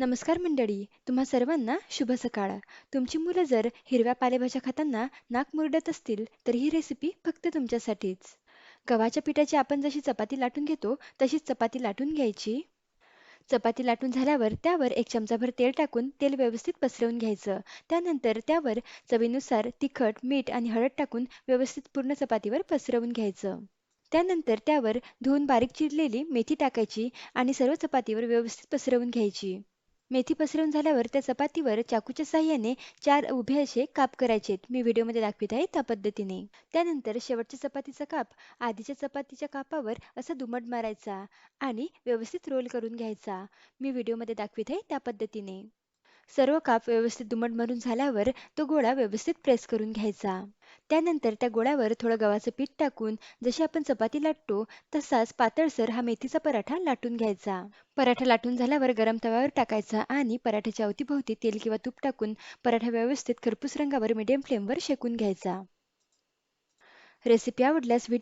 नमस्कार मंडळी तुम्हा सर्वांना शुभ सकाळ. तुमची मुलं जर हिरव्या पालेभाज्या खाताना नाक मुरडत असतील तर ही रेसिपी फक्त तुमच्यासाठीच. गव्हाच्या पिठाची आपण जशी चपाती लाटून घेतो तशीच चपाती लाटून घ्यायची. चपाती लाटून झाल्यावर त्यावर एक चमचाभर तेल टाकून तेल व्यवस्थित पसरवून घ्यायचं. त्यानंतर त्यावर चवीनुसार तिखट मीठ आणि हळद टाकून व्यवस्थित पूर्ण चपातीवर पसरवून घ्यायचं. त्यानंतर त्यावर धुवून बारीक चिरलेली मेथी टाकायची आणि सर्व चपातीवर व्यवस्थित पसरवून घ्यायची. मेथी पसरवून झाल्यावर त्या चपातीवर चाकूच्या साह्याने चार उभे असे काप करायचेत मी व्हिडिओमध्ये दाखवित आहे त्या पद्धतीने. त्यानंतर शेवटच्या चपातीचा काप आधीच्या चपातीच्या कापावर असा दुमट मारायचा आणि व्यवस्थित रोल करून घ्यायचा. मी व्हिडिओमध्ये दाखवित आहे त्या पद्धतीने. सर्व काप व्यवस्थित दुमट मारून झाल्यावर तो गोळा व्यवस्थित प्रेस करून घ्यायचा. त्यानंतर त्या गोळ्यावर थोडं गव्हाचं पीठ टाकून जशी आपण चपाती लाटतो तसाच पातळसर हा मेथीचा पराठा लाटून घ्यायचा. पराठा लाटून झाल्यावर गरम तव्यावर टाकायचा आणि पराठ्याच्या अवतीभोवती तेल किंवा तूप टाकून पराठा व्यवस्थित खरपूस रंगावर मिडियम फ्लेमवर शेकून घ्यायचा. रेसिपी आवडल्यास व्हिडिओ